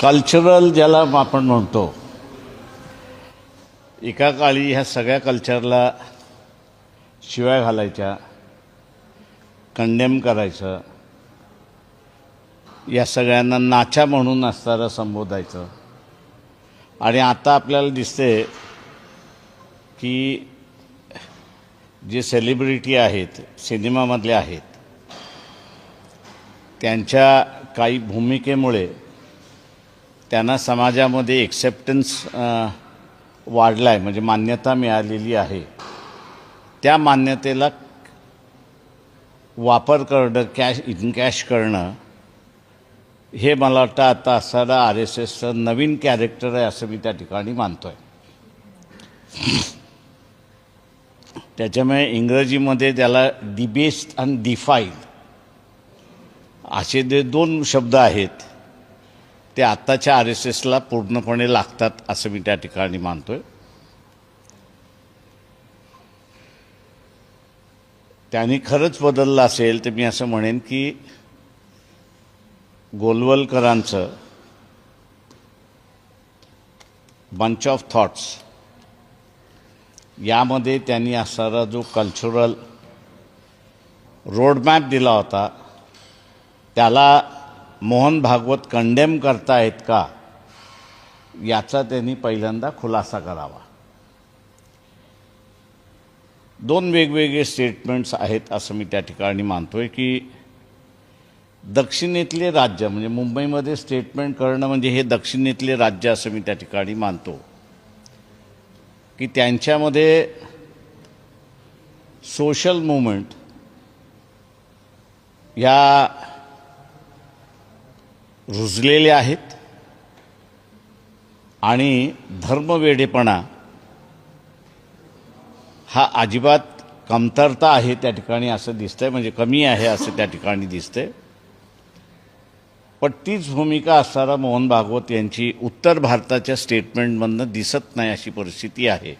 Cultural ज्याला आपण म्हणतो. एका काळी ह्या सगळ्या कल्चरला शिवाय घालायच्या कंडेम करायचं या सगळ्यांना नाचा म्हणून असणारं संबोधायचं. आणि आता आपल्याला दिसते की जे सेलिब्रिटी आहेत सिनेमामधले आहेत त्यांच्या काही भूमिकेमुळे त्यांना समाजामध्ये एक्सेप्टन्स वाढला आहे म्हणजे मान्यता मिळालेली आहे. त्या मान्यतेला वापर करणं कॅश इनकॅश करणं हे मला वाटतं आता असणारा आर एस एसचं नवीन कॅरेक्टर आहे असं मी त्या ठिकाणी मानतो आहे त्याच्यामुळे इंग्रजीमध्ये त्याला डिबेस्ट आणि डिफाईल असे जे दोन शब्द आहेत ते आत्ताच्या आर एस एसला पूर्णपणे लागतात असं मी त्या ठिकाणी मानतोय. त्यांनी खरंच बदललं असेल तर मी असं म्हणेन की गोलवलकरांचं बंच ऑफ थॉट्स यामध्ये त्यांनी असणारा जो कल्चरल रोडमॅप दिला होता त्याला मोहन भागवत कंडेम करतायत का? याचा त्यांनी पहिल्यांदा खुलासा करावा. दोन वेगवेगळे स्टेटमेंट्स आहेत असं मी त्या ठिकाणी मानतोय की दक्षिणेतले राज्य म्हणजे मुंबईमध्ये स्टेटमेंट करणं म्हणजे हे दक्षिणेतले राज्य असं मी त्या ठिकाणी मानतो. की त्यांच्यामध्ये सोशल मुवमेंट या रुजलेले आहेत आणि धर्मवेडेपणा हा अजिबात कमतरता आहे त्या ठिकाणी असं दिसतंय म्हणजे कमी आहे असं त्या ठिकाणी दिसतंय. पण तीच भूमिका असणारा मोहन भागवत यांची उत्तर भारताच्या स्टेटमेंटमधनं दिसत नाही अशी परिस्थिती आहे.